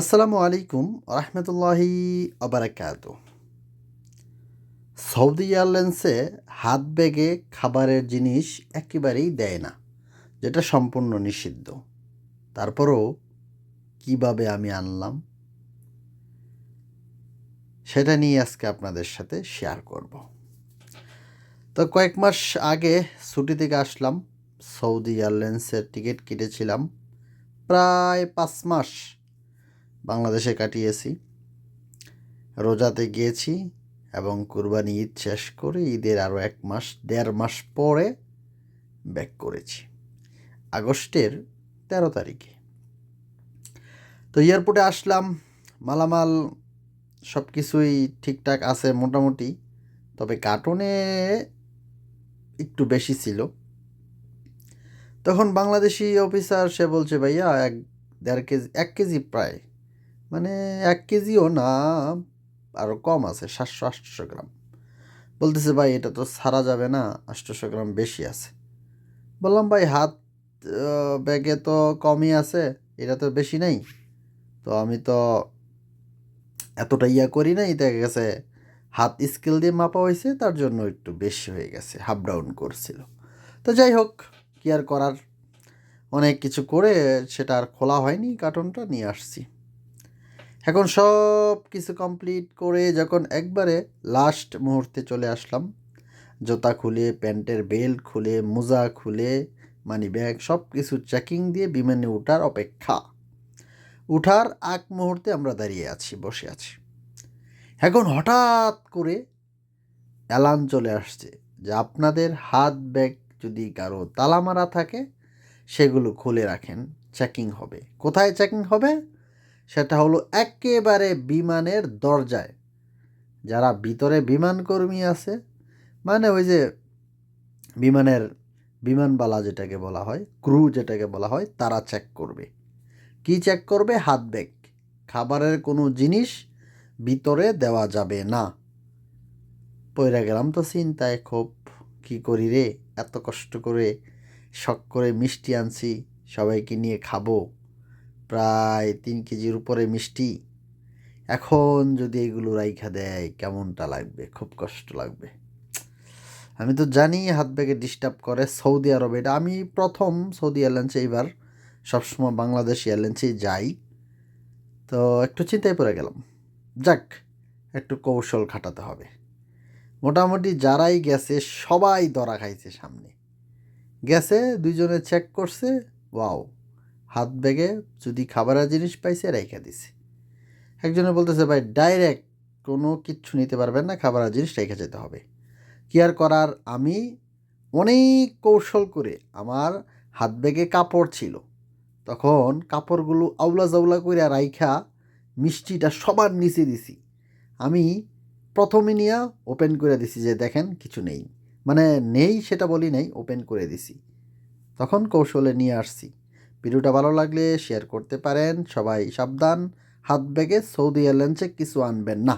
আসসালামু আলাইকুম রহমতুল্লাহি আবরাকাত সৌদি এয়ারলাইন্সে হাত ব্যাগে খাবারের জিনিস একেবারেই দেয় না, যেটা সম্পূর্ণ নিষিদ্ধ। তারপরও কীভাবে আমি আনলাম? সেটা নিয়ে আজকে আপনাদের সাথে শেয়ার করব। তো কয়েক মাস আগে ছুটি থেকে আসলাম, সৌদি এয়ারলাইন্সের টিকিট কেটেছিলাম, প্রায় পাঁচ মাস বাংলাদেশে কাটিয়েছি। রোজাতে গিয়েছি এবং কুরবানি ঈদ শেষ করে ঈদের আরও এক মাস, দেড় মাস পরে ব্যাক করেছি। আগস্টের তেরো তারিখে। তো এয়ারপোর্টে আসলাম, মালামাল সব কিছুই ঠিকঠাক আছে মোটামুটি, তবে কার্টুনে একটু বেশি ছিল। তখন বাংলাদেশি অফিসার সে বলছে, ভাইয়া, এক, দেড় কেজি, এক কেজি প্রায় মানে এক কেজিও না আরও কম আছে, সাতশো, আটশো গ্রাম। বলতেছে, ভাই, এটা তো সারা যাবে না আটশোশো গ্রাম বেশি আছে। বললাম, ভাই, হাত ব্যাগে তো কমই আছে, এটা তো বেশি নেই। তো আমি তো এতটা ইয়া করি নাই, দেখা গেছে হাত স্কেল দিয়ে মাপা হয়েছে, তার জন্য একটু বেশি হয়ে গেছে, হাফ ডাউন করছিল। তো যাই হোক, কি আর করার? অনেক কিছু করে সেটা আর খোলা হয়নি, কার্টনটা নিয়ে আসছি। এখন সব কিছু কমপ্লিট করে যখন একবারে লাস্ট মুহূর্তে চলে আসলাম, জুতা খুলে, প্যান্টের বেল্ট খুলে, মোজা খুলে মানি ব্যাগ সব কিছু চেকিং দিয়ে বিমানে ওঠার অপেক্ষা। উঠার আগ মুহূর্তে আমরা দাঁড়িয়ে আছি, বসে আছি। এখন হঠাৎ করে অ্যালার্ম চলে আসছে যে আপনাদের হাত ব্যাগ যদি কারও তালা মারা থাকে, সেগুলো খুলে রাখেন চেকিং হবে। কোথায় চেকিং হবে? সেটা হলো একেবারে বিমানের দরজায়। যারা ভিতরে বিমান কর্মী আছে মানে ওই যে বিমানের বিমানবালা যেটাকে বলা হয়, ক্রু যেটাকে বলা হয়, তারা চেক করবে। কি চেক করবে? হাত ব্যাগ। খাবারের কোনো জিনিস ভিতরে দেওয়া যাবে না। পয়রা গেলাম তো চিন্তায় খুব কি করি রে? এত কষ্ট করে, শখ করে মিষ্টি আনছি, সবাইকে নিয়ে খাব। প্রায় তিন কেজির উপরে মিষ্টি। এখন যদি এগুলো রাইখা দেয়, কেমনটা লাগবে? খুব কষ্ট লাগবে। আমি তো জানি হাত ব্যাগে ডিস্টার্ব করে সৌদি আরবে। এটা আমি প্রথম সৌদি এয়ারলাইন্সে এইবার, সবসময় বাংলাদেশ এয়ারলাইন্সেই যাই। তো একটু চিন্তায় পড়ে গেলাম। যাক, একটু কৌশল খাটাতে হবে। মোটামুটি যারাই গেছে, সবাই ধরা খাইছে সামনে। গেছে, দুইজনে চেক করছে ওয়াও হাত ব্যাগে যদি খাবারের জিনিস পাইছে, রেখে দিছে। একজনে বলতেছে, ভাই ডাইরেক্ট কোনো কিচ্ছু নিতে পারবেন না খাবারের জিনিস রেখে যেতে হবে। কি আর করার? আমি অনেক কৌশল করে আমার হাত ব্যাগে কাপড় ছিল। তখন কাপড়গুলো আউলা জাউলা করে রাইখা মিষ্টিটা সবার নিচে দিছি। আমি প্রথমে নিয়ে ওপেন করে দিছি যে, দেখেন, কিছু নেই। মানে নেই সেটা বলি নাই ওপেন করে দিছি। তখন কৌশলে নিয়ে আসছি। ভিডিওটা ভালো লাগলে শেয়ার করতে পারেন। সবাই সাবধান। হাত ব্যাগে সৌদি এয়ারলাইন্সে কিছু আনবেন না।